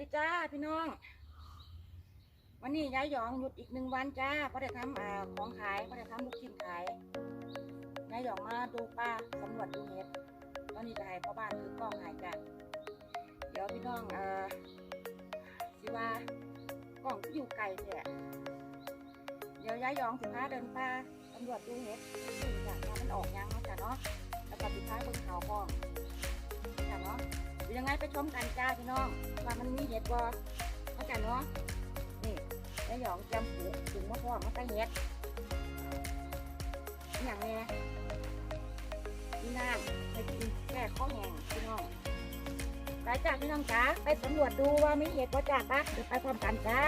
ดีจ้าพี่น้อง วันนี้ยายหยองหยุดอีกหนึ่งวันจ้าพอได้ทำอของขายพอได้ทำลูกชิ้นขายยายหยองมาดูป้าสำรวจดูเห็ดตอนนี้จะให้พ่อบ้านถือกล้องหายจ้ะเดี๋ยวพี่น้องเอ่อสิว่ากล้องที่อยู่ไกลเนี่ยเดี๋ยวยายหยองสิพาเดินป้าสำรวจดูเห็ดจ้ะว่ามันออกยังเนาะจ้ะเนาะแล้วก็สิพาบิ่งเขาวพร้อมจ้ะเนาะ ยังไงไปชมกันจ้าพี่น้องว่ามันมีเห็ดบอเข้าใจเนาะนี่ยายหยองจำผูถึงมะพร้าวมาใส่เห็ดอย่างเนี้ยนี่นาไปกินแก้ข้อแห้งพี่น้องไปจ้าพี่น้องจ้าไปสำรวจดูว่ามีเห็ดบอจ้าปะเดี๋ยวไปพร้อมกันจ้า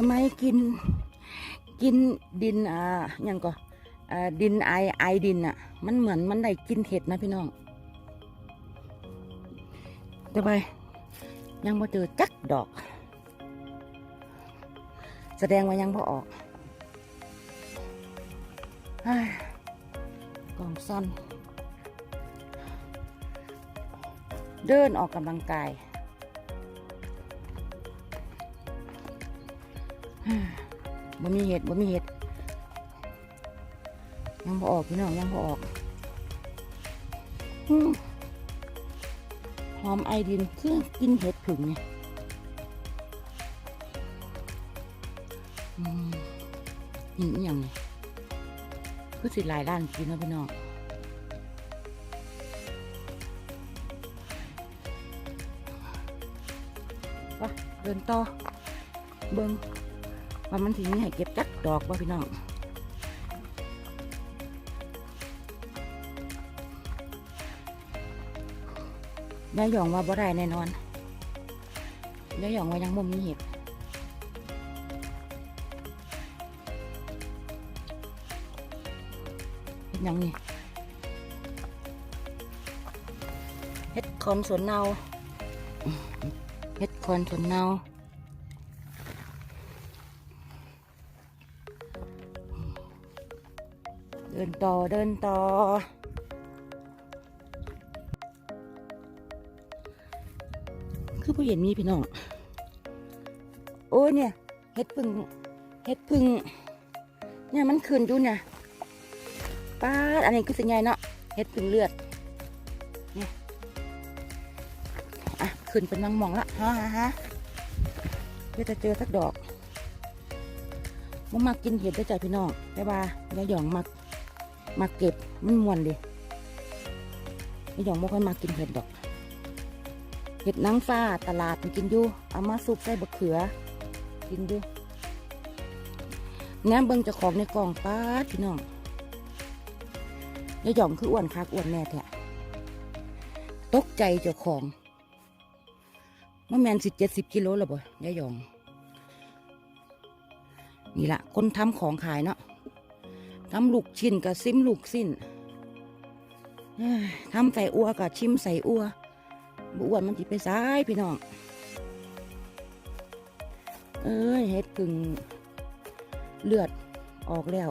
ทำไมกิน กินดินอ่าย่างก็ดินไอไอดินอะ มันเหมือนมันได้กินเห็ดนะพี่น้องแต่ไปยังบ่เจอจักดอก แสดงว่ายังพอออกกล่องซ่อน เดินออกกำลังกาย บ่มีเห็ดบ่มีเห็ดยังพอออกพี่น้องยังพอออกหอมไอดินคือกินเห็ดผึ่งเนี่ยอืมหินอย่างนี่ยคือสิหลายด้านกินนะพี่น้องไปเดินต่อเบิ้ง ว่ามันถึงให้เก็บจักดอกว่าพี่น้องยายหยองว่าบ่ได้แน่นอนยายหยองว่ายังบ่มีเห็ดเห็ดยังนี่เห็ดคอนสวนเนาเห็ดคอนสวนเนา ดินต่อเดินต่อ คือผู้เห็นมีพี่น้อง โอ้ยเนี่ยเห็ดพึ่งเห็ดพึ่งเนี่ยมันขึ้นอยู่เนี่ยป้าอันนี้คือสิ่งใหญ่เนาะเห็ดพึ่งเลือดเนี่ยอะขึ้นเป็นมังมองละฮะฮะฮะเพื่อจะเจอสักดอกมันมากินเห็ดได้จ้ะพี่น้องแต่ว่ายาหยองมัก มาเก็บมันมวนเลยไม่ยอมบ่ค่อยมากินเห็ดดอก เห็ดนางฟ้าตลาดมันกินอยู่เอามาซุปใส่บะเขือ กินอยู่แหนมเบิ่งเจ้าของในกล่องป้าพี่น้องยายหยองคืออ้วนคักอ้วนแน่แท้ตกใจเจ้าของมันแมนสิบเจ็ดสิบกิโลแล้วบ่ยายหยอง นี่ละคนทำของขายเนาะ ทำลูกชิ้นกับซิมลูกสิ้นทำใส่อัวกับชิมใส่อัวบอ้วนมันจิไปซ้ายพี่น้อง เอ้ยเห็ดกึ่งเลือดออกแล้ว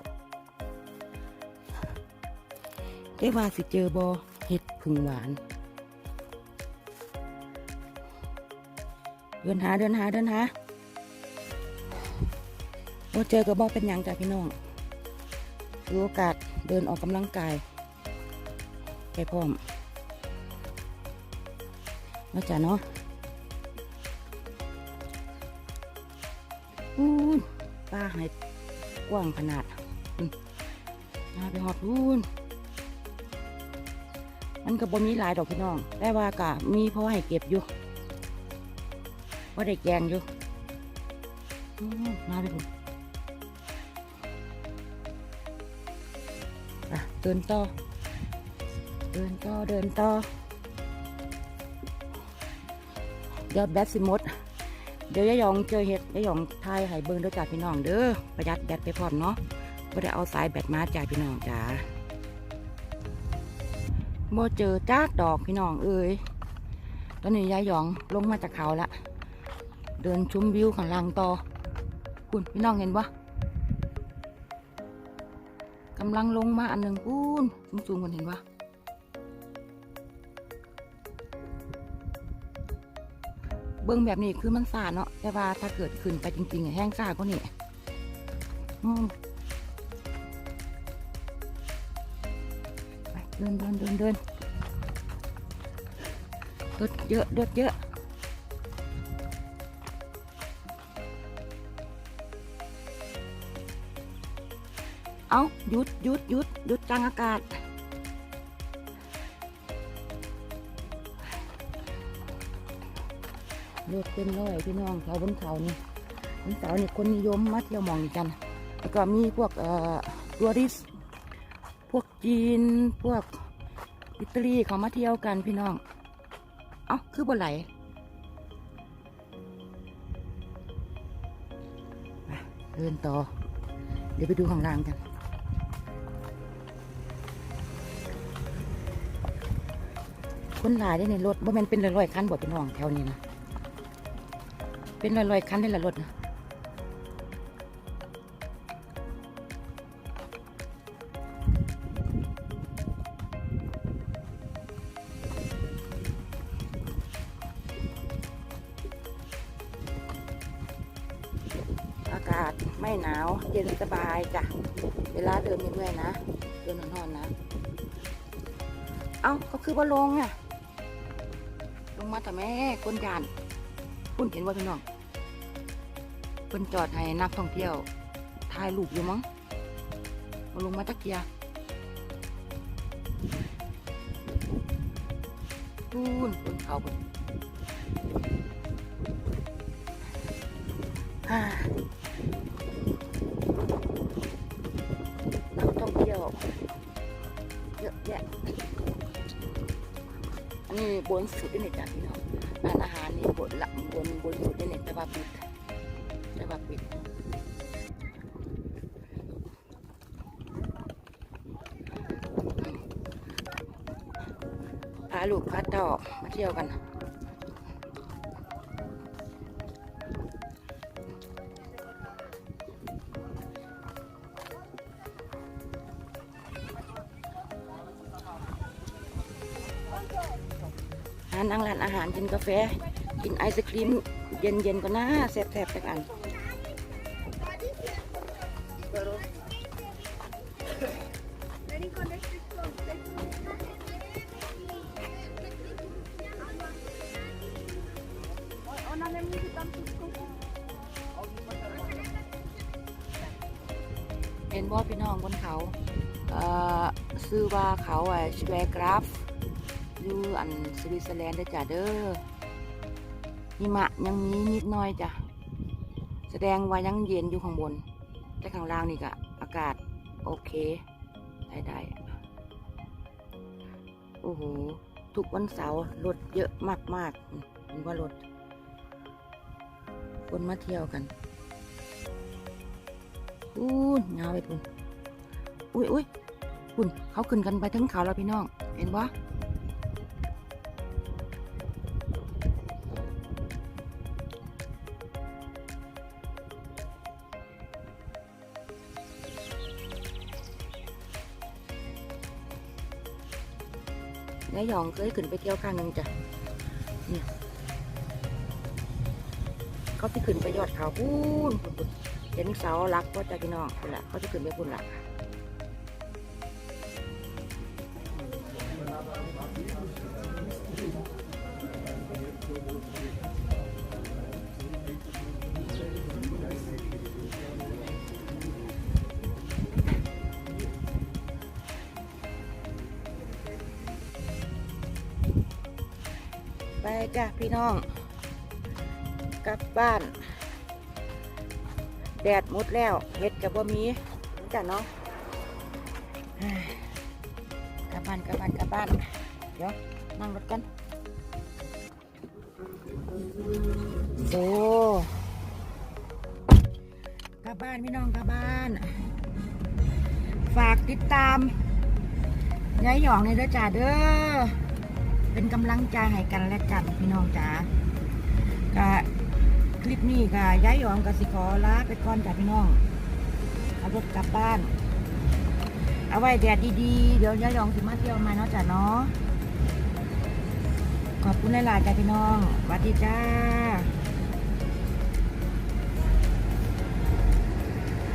ได้ว่าสิเจอบอเห็ดผึ่งหวาน เดินหาเดินหาเดินหาบ่เจอกับบอเป็นยังจ้ะพี่น้อง ถือโอกาสเดินออกกำลังกายไปพร้อมแล้วจ้ะเนาะอู้นป้าให้กว้างขนาดมาไปหอดพูนมันก็บ่มีหลายดอกพี่น้อง แต่ว่ากะมีพอให้เก็บอยู่ว่าได้แกงอยู่นมาไปพุ่น ดินต่อ เดินต่อ เดินต่อ เดี๋ยวแบตสิมด เดี๋ยวยายหยองเจอเห็ดยายหยองทายให้เบิ้งด้วยจ้าพี่น้องเด้อ ประหยัดแบตไปพร้อมเนาะก็ได้เอาสายแบตมาจ่ายพี่น้องจ้าโมเจอจ้ากดอกพี่น้องเอ้ย ตอนนี้ยายหยองลงมาจากเขาละ เดินชมวิวข้างล่างต่อ คุณพี่น้องเห็นปะำลังลงมาอันหนึ่งปูนสูงๆคนเห็นปะเบิ้งแบบนี้คือมันสาเนาะแต่ว่าถ้าเกิดขึ้นไปจริงๆแห้งซาก็นี่อืมไปเดินเดินเดินเดินรถเยอะรถเยอะ เอาหยุดหยุดหยุดหยุดกลางอากาศรถเป็นร้อยพี่น้องเขาบนเขานี่บนเขานี่คนนิยมมาเที่ยวมองกัน แล้วก็มีพวกเอ่อทัวริส พวกจีน พวกอิตาลีเขามาเที่ยวกันพี่น้อง เอ้าคือบนไหลเดินต่อ เดี๋ยวไปดูข้างล่างกัน คนหลายได้ในรถบ่แม่นเป็นร้อยๆคันบ่เป็นห้องแถวนี้นะเป็นร้อยๆคันได้ละรถนะอากาศไม่หนาวเย็นสบายจ้ะ เวลาเดินนี่ด้วยนะ เดินนอนๆนะ เอ้าก็คือว่าลงอะลง มาแต่แม่คนยานคุณเห็นว่าพี่น้องเพิ่นจอดให้นักท่องเที่ยวถ่ายรูปอยู่มั้งเอาลงมาจักเกียร์ปูนบนเขาบนนักท่องเที่ยว นนี้บนสุดนี่จ้ะพี่น้องร้านอาหารนี่บนหลังบนบนสุดนี่แต่ว่าปิดแต่ว่าปิดพาลูกพาต่อมาเที่ยวกัน นั่งร้านอาหารกินกาแฟ กินไอศครีมเย็นๆก็น่าแซ่บๆสักอันเห็นว่าพี่น้องบนเขาเอ่อซื้อว่าเขาอะชเวกราฟ อยู่อันสวิตเซอร์แลนด์ด้จ้ะเด้อหิมะยังมีนิดหน่อยจ้ะแสดงว่ายังเย็นอยู่ข้างบน แต่ข้างล่างนี่ก็อากาศโอเค ได้ได้โอ้โห ทุกวันเสาร์รถเยอะมากๆอืมเห็นว่ารถ คนมาเที่ยวกันอู้นยาวไปพุ่นอุ้ยอุ้ยพุ่นเขาขึ้นกันไปถึงเขาแล้วพี่น้อง เห็นปะายหยองเคยขึ้นไปเที่ยวครั้งหนึ่งจ้ะเนี่ยเขาที่ขึ้นไปยอดเขาพูนขุนขุนเห็นเสาหลักก็จะพี่น้องพุ่นละเขาจะขึ้นไปพุ่นละ จ้ะพี่น้อง กลับบ้าน แดดหมดแล้วเห็ดกับบ่มีจ้ะเนาะกลับบ้านกลับบ้านกลับบ้าน เดี๋ยวนั่งรถกันโอ้กลับบ้านพี่น้องกลับบ้าน ฝากติดตามยายหยองในเด้อจ้าเด้อ เป็นกำลังใจให้กันและกันพี่น้องจ๋าก็คลิปนี้ก็ย้ายยองกับสิขอลาไปก่อนจ้ะพี่น้องเอารถกลับบ้าน เอาไว้แดดดีๆ เดี๋ยวยายยองสิมาเที่ยวมาเนาะจ้ะเนาะขอบคุณหลายๆจ้ะพี่น้องสวัสดีจ้า